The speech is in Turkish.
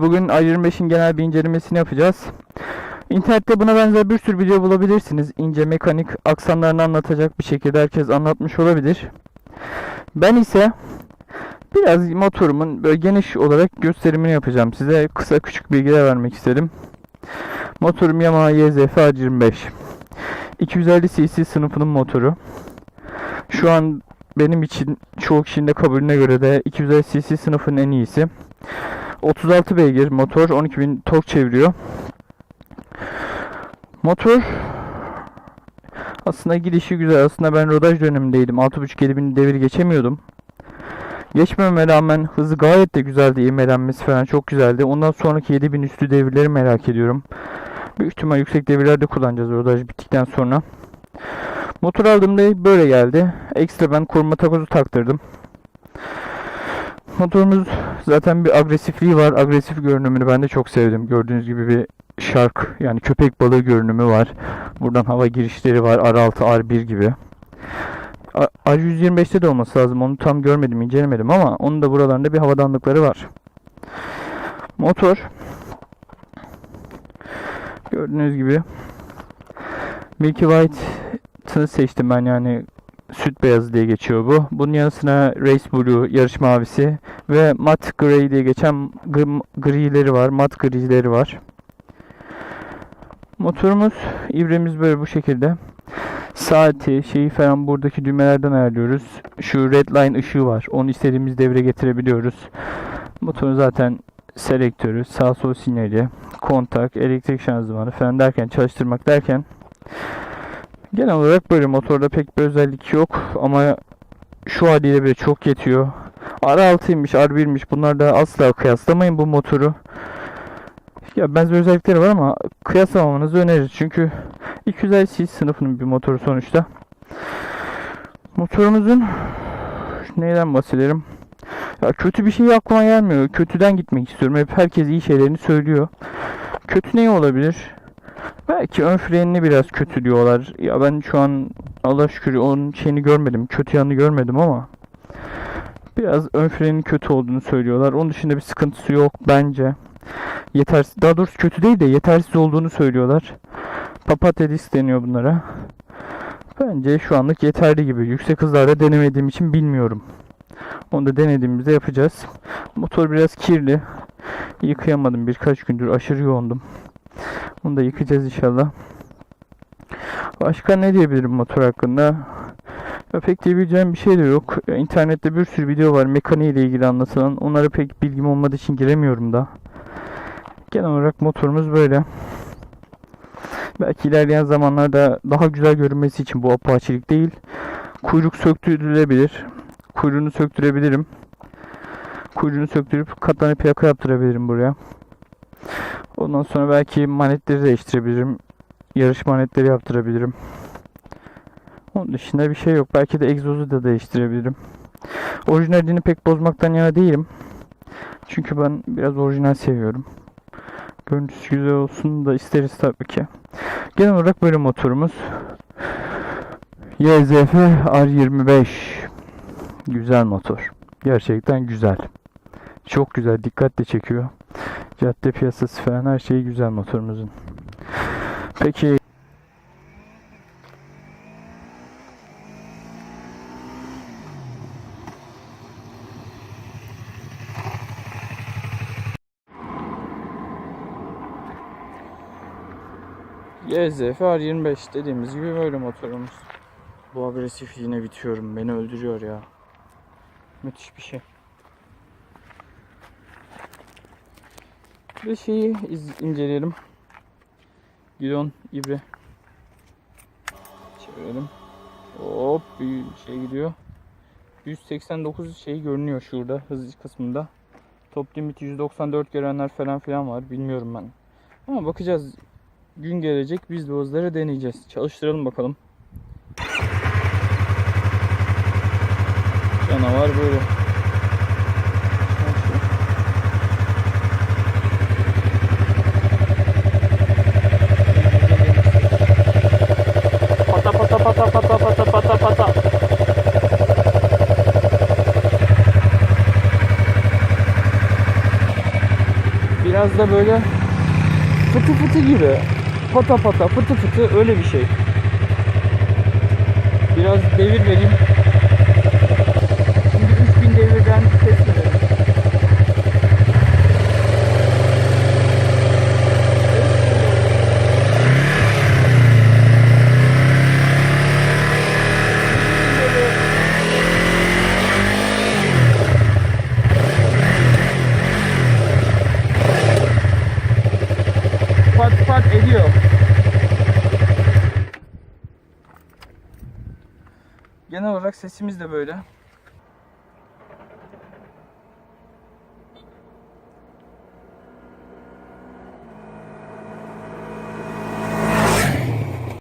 Bugün i25'in genel bir incelemesini yapacağız. İnternette buna benzer bir sürü video bulabilirsiniz. İnce mekanik aksamlarını anlatacak bir şekilde herkes anlatmış olabilir. Ben ise biraz motorumun böyle geniş olarak gösterimini yapacağım. Size kısa küçük bilgiler vermek istedim. Motorum Yamaha YZF A25. 250 cc sınıfının motoru. Şu an benim için çoğu kişinin de kabulüne göre de 250 cc sınıfın en iyisi. 36 beygir motor 12.000 tork çeviriyor. Motor aslında gidişi güzel. Aslında ben rodaj dönemindeydim. 6.5-7.000 devir geçemiyordum. Geçmeme rağmen hızı gayet de güzeldi. İmelenmesi falan çok güzeldi. Ondan sonraki 7000 üstü devirleri merak ediyorum. Büyük ihtimal yüksek devirlerde kullanacağız rodaj bittikten sonra. Motor aldığımda böyle geldi. Ekstra ben koruma takozu taktırdım. Motorumuz zaten bir agresifliği var. Agresif görünümünü ben de çok sevdim. Gördüğünüz gibi bir shark yani köpek balığı görünümü var. Buradan hava girişleri var. R6, R1 gibi. A- R125'te de olması lazım. Onu tam görmedim, incelemedim ama onun da buralarında bir havadanlıkları var. Motor gördüğünüz gibi Milky White'ını seçtim ben yani süt beyazı diye geçiyor bu. Bunun yanı sıra Race Blue, yarış mavisi ve Mat Grey diye geçen gri- grileri var, mat grileri var. Motorumuz, ibremiz böyle bu şekilde. Saati, şeyi falan buradaki düğmelerden ayarlıyoruz. Şu red line ışığı var. Onu istediğimiz devre getirebiliyoruz. Motorun zaten selektörü, sağ sol sinyali, kontak, elektrik şanzımanı falan derken çalıştırmak derken genel olarak böyle motorda pek bir özellik yok ama şu haliyle bile çok yetiyor. R6'ymış, R1'miş bunlar da asla kıyaslamayın bu motoru. Ya benzer özellikleri var ama kıyaslamamanızı öneririz. Çünkü 250 cc sınıfının bir motoru sonuçta. Motorumuzun neyden bahsedelim? Ya kötü bir şey aklıma gelmiyor. Kötüden gitmek istiyorum. Hep herkes iyi şeylerini söylüyor. Kötü ne olabilir? Belki ön frenini biraz kötü diyorlar. Ya ben şu an Allah şükür onun şeyini görmedim. Kötü yanını görmedim ama biraz ön frenin kötü olduğunu söylüyorlar. Onun dışında bir sıkıntısı yok bence. Yetersiz, daha doğrusu kötü değil de yetersiz olduğunu söylüyorlar. Papatya disk deniyor bunlara. Bence şu anlık yeterli gibi. Yüksek hızlarda denemediğim için bilmiyorum. Onu da denediğimizde yapacağız. Motor biraz kirli. Yıkayamadım birkaç gündür. Aşırı yoğundum. Onu da yıkayacağız inşallah. Başka ne diyebilirim motor hakkında? Pek diyebileceğim bir şey de yok. Ya İnternette bir sürü video var mekaniği ile ilgili anlatılan. Onlara pek bilgim olmadığı için giremiyorum da. Genel olarak motorumuz böyle. Belki ilerleyen zamanlarda daha güzel görünmesi için bu apaçilik değil. Kuyruk söktürülebilir. Kuyruğunu söktürebilirim. Kuyruğunu söktürüp katlanı plaka yaptırabilirim buraya. Ondan sonra belki manetleri değiştirebilirim. Yarış manetleri yaptırabilirim. Onun dışında bir şey yok. Belki de egzozu da değiştirebilirim. Orijinalini pek bozmaktan yana değilim. Çünkü ben biraz orijinal seviyorum. Görüntüsü güzel olsun da isteriz tabii ki. Genel olarak böyle motorumuz. YZF R25. Güzel motor. Gerçekten güzel. Çok güzel. Dikkatle çekiyor. Cadde piyasası falan her şeyi güzel motorumuzun. Peki YZF R25 dediğimiz gibi böyle motorumuz. Bu agresifliğine bitiyorum. Beni öldürüyor ya. Müthiş bir şey. Bir şeyi inceleyelim. Gidon ibre. Çevirelim. Hop bir şey gidiyor. 189 şey görünüyor şurada hız kısmında. Top limit 194 görenler falan filan var. Bilmiyorum ben. Ama bakacağız. Gün gelecek biz hızları deneyeceğiz. Çalıştıralım bakalım. Canavar böyle. Pata pata pata pata pata pata pata. Biraz da böyle fıtı fıtı gibi. Pata pata fıtı fıtı öyle bir şey. Biraz devir vereyim. Şimdi 3000 devirden ses verelim. Genel olarak sesimiz de böyle.